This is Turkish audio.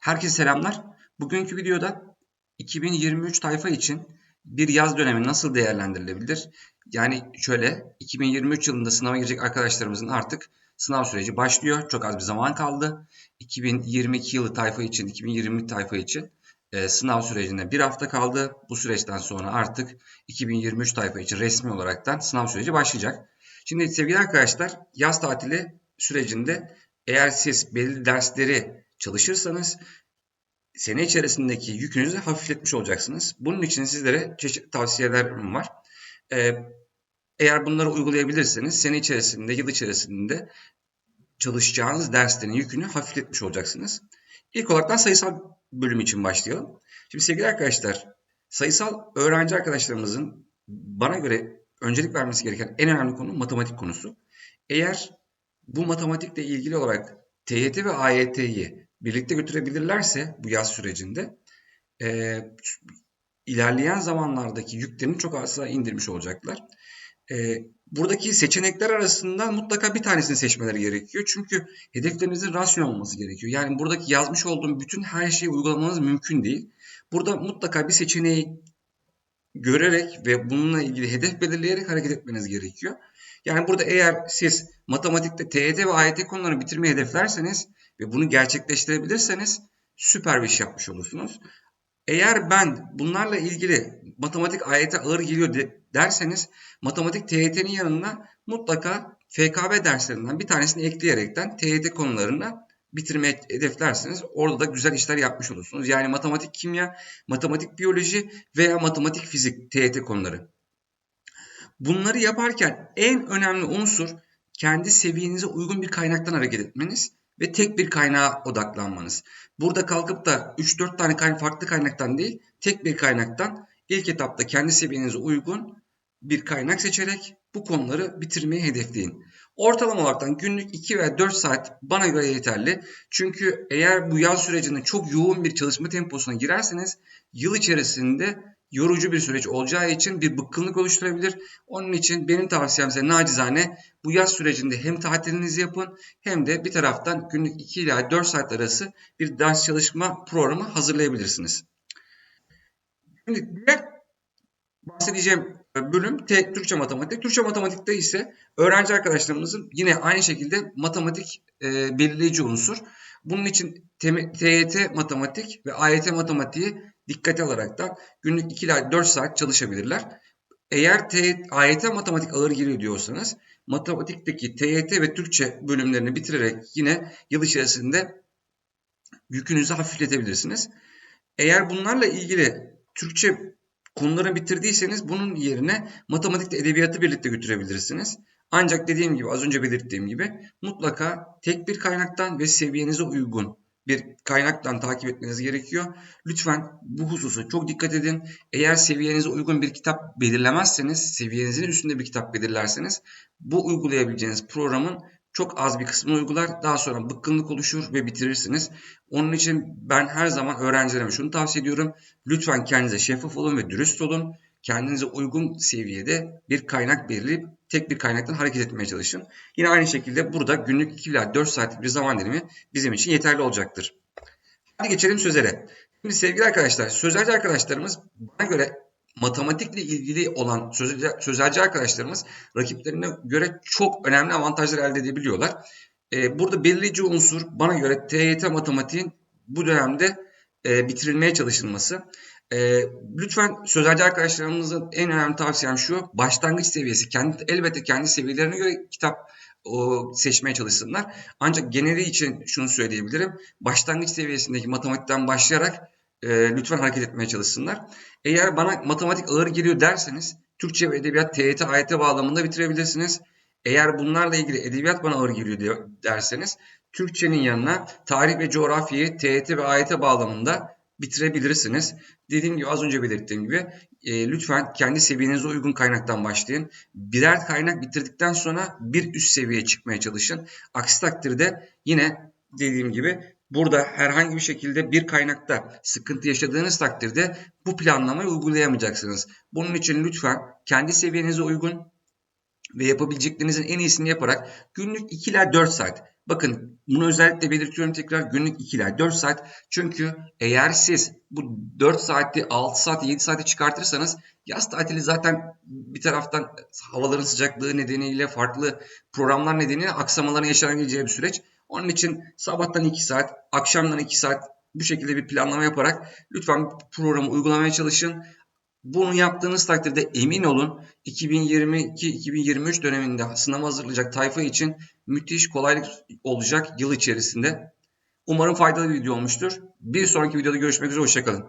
Herkese selamlar. Bugünkü videoda 2023 tayfa için bir yaz dönemi nasıl değerlendirilebilir? Yani şöyle 2023 yılında sınava girecek arkadaşlarımızın artık sınav süreci başlıyor. Çok az bir zaman kaldı. 2022 yılı tayfa için, 2020 tayfa için e, sınav sürecinde bir hafta kaldı. Bu süreçten sonra artık 2023 tayfa için resmi olaraktan sınav süreci başlayacak. Şimdi sevgili arkadaşlar yaz tatili sürecinde eğer siz belli dersleri çalışırsanız sene içerisindeki yükünüzü hafifletmiş olacaksınız. Bunun için sizlere çeşitli tavsiyelerim var. Ee, eğer bunları uygulayabilirseniz sene içerisinde, yıl içerisinde çalışacağınız derslerin yükünü hafifletmiş olacaksınız. İlk olarak sayısal bölüm için başlayalım. Şimdi sevgili arkadaşlar, sayısal öğrenci arkadaşlarımızın bana göre öncelik vermesi gereken en önemli konu matematik konusu. Eğer bu matematikle ilgili olarak TYT ve AYT'yi birlikte götürebilirlerse bu yaz sürecinde e, ilerleyen zamanlardaki yüklerini çok aşağı indirmiş olacaklar. E, buradaki seçenekler arasında mutlaka bir tanesini seçmeleri gerekiyor. Çünkü hedeflerinizin rasyonel olması gerekiyor. Yani buradaki yazmış olduğum bütün her şeyi uygulamanız mümkün değil. Burada mutlaka bir seçeneği görerek ve bununla ilgili hedef belirleyerek hareket etmeniz gerekiyor. Yani burada eğer siz matematikte TYT ve AYT konularını bitirmeyi hedeflerseniz ve bunu gerçekleştirebilirseniz süper bir iş yapmış olursunuz. Eğer ben bunlarla ilgili matematik AYT ağır geliyor de, derseniz matematik TYT'nin yanına mutlaka FKB derslerinden bir tanesini ekleyerekten TYT konularına bitirmeyi hedeflerseniz orada da güzel işler yapmış olursunuz. Yani matematik kimya, matematik biyoloji veya matematik fizik TYT konuları. Bunları yaparken en önemli unsur kendi seviyenize uygun bir kaynaktan hareket etmeniz ve tek bir kaynağa odaklanmanız. Burada kalkıp da 3-4 tane kaynak, farklı kaynaktan değil, tek bir kaynaktan ilk etapta kendi seviyenize uygun bir kaynak seçerek bu konuları bitirmeyi hedefleyin. Ortalama olarak günlük 2 veya 4 saat bana göre yeterli. Çünkü eğer bu yaz sürecinde çok yoğun bir çalışma temposuna girerseniz yıl içerisinde yorucu bir süreç olacağı için bir bıkkınlık oluşturabilir. Onun için benim tavsiyem size nacizane bu yaz sürecinde hem tatilinizi yapın hem de bir taraftan günlük 2 ila 4 saat arası bir ders çalışma programı hazırlayabilirsiniz. Şimdi diğer bahsedeceğim bölüm T, Türkçe matematik. Türkçe matematikte ise öğrenci arkadaşlarımızın yine aynı şekilde matematik e, belirleyici unsur. Bunun için TYT matematik ve AYT matematiği dikkate alarak da günlük 2 ila 4 saat çalışabilirler. Eğer AYT matematik ağır geliyor diyorsanız matematikteki TYT ve Türkçe bölümlerini bitirerek yine yıl içerisinde yükünüzü hafifletebilirsiniz. Eğer bunlarla ilgili Türkçe konuları bitirdiyseniz bunun yerine matematikte edebiyatı birlikte götürebilirsiniz. Ancak dediğim gibi az önce belirttiğim gibi mutlaka tek bir kaynaktan ve seviyenize uygun bir kaynaktan takip etmeniz gerekiyor. Lütfen bu hususu çok dikkat edin. Eğer seviyenize uygun bir kitap belirlemezseniz, seviyenizin üstünde bir kitap belirlerseniz bu uygulayabileceğiniz programın çok az bir kısmını uygular. Daha sonra bıkkınlık oluşur ve bitirirsiniz. Onun için ben her zaman öğrencilerime şunu tavsiye ediyorum. Lütfen kendinize şeffaf olun ve dürüst olun. Kendinize uygun seviyede bir kaynak belirleyip tek bir kaynaktan hareket etmeye çalışın. Yine aynı şekilde burada günlük 2 ila 4 saatlik bir zaman dilimi bizim için yeterli olacaktır. Hadi geçelim sözele. Şimdi sevgili arkadaşlar, sözelci arkadaşlarımız bana göre matematikle ilgili olan sözelci, arkadaşlarımız rakiplerine göre çok önemli avantajlar elde edebiliyorlar. Ee, burada belirleyici unsur bana göre TYT matematiğin bu dönemde e, bitirilmeye çalışılması. E, lütfen sözelci arkadaşlarımızın en önemli tavsiyem şu. Başlangıç seviyesi. Kendi, elbette kendi seviyelerine göre kitap o, seçmeye çalışsınlar. Ancak geneli için şunu söyleyebilirim. Başlangıç seviyesindeki matematikten başlayarak e, lütfen hareket etmeye çalışsınlar. Eğer bana matematik ağır geliyor derseniz Türkçe ve Edebiyat TYT, AYT bağlamında bitirebilirsiniz. Eğer bunlarla ilgili edebiyat bana ağır geliyor derseniz Türkçenin yanına tarih ve coğrafyayı TYT ve AYT bağlamında bitirebilirsiniz. Dediğim gibi az önce belirttiğim gibi e, lütfen kendi seviyenize uygun kaynaktan başlayın. Birer kaynak bitirdikten sonra bir üst seviyeye çıkmaya çalışın. Aksi takdirde yine dediğim gibi burada herhangi bir şekilde bir kaynakta sıkıntı yaşadığınız takdirde bu planlamayı uygulayamayacaksınız. Bunun için lütfen kendi seviyenize uygun ve yapabileceklerinizin en iyisini yaparak günlük 2 ila 4 saat Bakın bunu özellikle belirtiyorum tekrar günlük 2 ila 4 saat. Çünkü eğer siz bu 4 saati 6 saat 7 saate çıkartırsanız yaz tatili zaten bir taraftan havaların sıcaklığı nedeniyle farklı programlar nedeniyle aksamaların yaşanabileceği bir süreç. Onun için sabahtan 2 saat, akşamdan 2 saat bu şekilde bir planlama yaparak lütfen programı uygulamaya çalışın. Bunu yaptığınız takdirde emin olun 2022-2023 döneminde sınav hazırlayacak tayfa için müthiş kolaylık olacak yıl içerisinde. Umarım faydalı bir video olmuştur. Bir sonraki videoda görüşmek üzere. Hoşçakalın.